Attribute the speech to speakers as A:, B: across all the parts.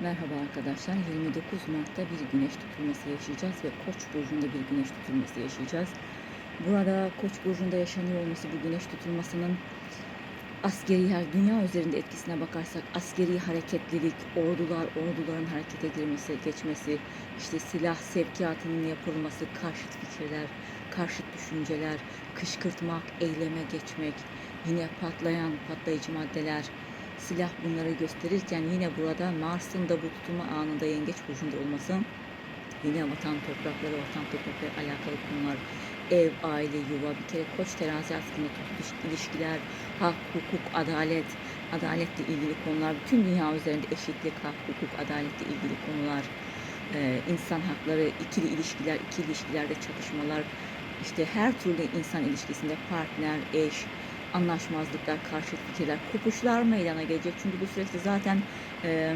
A: Merhaba arkadaşlar. 29 Mart'ta bir güneş tutulması yaşayacağız ve Koç burcunda bir güneş tutulması yaşayacağız. Burada Koç burcunda yaşanıyor olması bu güneş tutulmasının askeri her dünya üzerinde etkisine bakarsak askeri hareketlilik, ordular, orduların harekete girmesi, geçmesi, işte silah sevkiyatının yapılması, karşıt fikirler, karşıt düşünceler, kışkırtmak, eyleme geçmek, yine patlayan patlayıcı maddeler, silah bunları gösterirken yine burada Mars'ın da bu tutulma anında yengeç burcunda olması yine vatan toprakları, vatan toprakları alakalı konular, ev, aile, yuva, bir kere koç terazi aslında tutuş ilişkiler, hak, hukuk, adalet, adaletle ilgili konular, bütün dünya üzerinde eşitlik, hak, hukuk, adaletle ilgili konular, e, insan hakları, ikili ilişkiler, ikili ilişkilerde çatışmalar, işte her türlü insan ilişkisinde partner, eş, anlaşmazlıklar, karşı fikirler, kopuşlar meydana gelecek. Çünkü bu süreçte zaten e,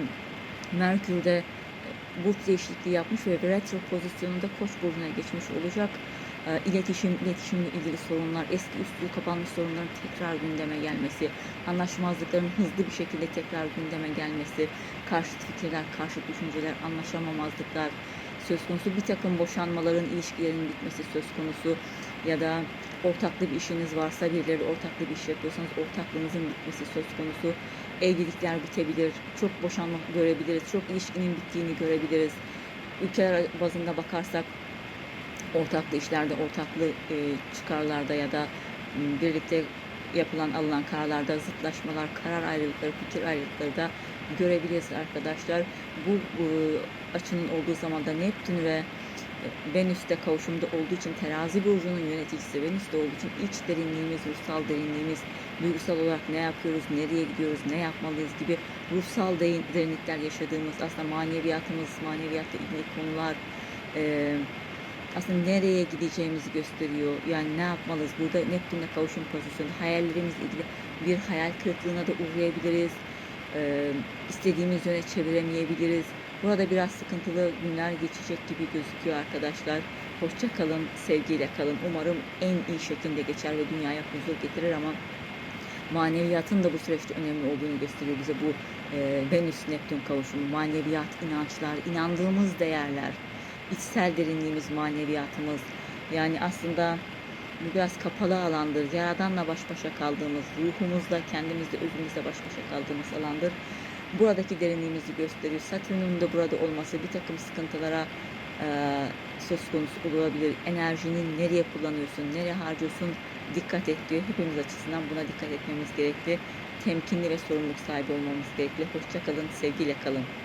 A: Merkür'de e, burç değişikliği yapmış ve retro pozisyonunda Koç burcuna geçmiş olacak. E, iletişim, iletişimle ilgili sorunlar, eski üstü kapanmış sorunların tekrar gündeme gelmesi, anlaşmazlıkların hızlı bir şekilde tekrar gündeme gelmesi, karşıt fikirler, karşıt düşünceler, anlaşamamazlıklar söz konusu. Bir takım boşanmaların, ilişkilerin bitmesi söz konusu ya da ortaklı bir işiniz varsa birileri ortaklı bir iş yapıyorsanız ortaklığınızın bitmesi söz konusu. Evlilikler bitebilir, çok boşanma görebiliriz, çok ilişkinin bittiğini görebiliriz. Ülkeler bazında bakarsak ortaklı işlerde, ortaklı e, çıkarlarda ya da birlikte yapılan alınan kararlarda zıtlaşmalar, karar ayrılıkları, fikir ayrılıkları da görebiliriz arkadaşlar. Bu, bu açının olduğu zaman da Neptün ve Venüs'te kavuşumda olduğu için terazi burcunun yöneticisi Venüs'te olduğu için iç derinliğimiz, ruhsal derinliğimiz, duygusal olarak ne yapıyoruz, nereye gidiyoruz, ne yapmalıyız gibi ruhsal derin- derinlikler yaşadığımız aslında maneviyatımız, maneviyatla ilgili konular eee, aslında nereye gideceğimizi gösteriyor. Yani ne yapmalıyız? Burada Neptün'le kavuşum pozisyonu hayallerimizle ilgili bir hayal kırıklığına da uğrayabiliriz. Eee istediğimiz yöne çeviremeyebiliriz. Burada biraz sıkıntılı günler geçecek gibi gözüküyor arkadaşlar. Hoşça kalın, sevgiyle kalın. Umarım en iyi şekilde geçer ve dünyaya huzur getirir ama maneviyatın da bu süreçte önemli olduğunu gösteriyor bize bu e, Venüs-Neptün kavuşumu. Maneviyat, inançlar, inandığımız değerler, içsel derinliğimiz, maneviyatımız. Yani aslında bu biraz kapalı alandır. Yaradanla baş başa kaldığımız, ruhumuzla, kendimizle, özümüzle baş başa kaldığımız alandır. Buradaki derinliğimizi gösteriyor. Satürn'ün de burada olması bir takım sıkıntılara e, söz konusu olabilir. Enerjini nereye kullanıyorsun, nereye harcıyorsun dikkat et diyor. Hepimiz açısından buna dikkat etmemiz gerekli. Temkinli ve sorumluluk sahibi olmamız gerekli. Hoşça kalın, sevgiyle kalın.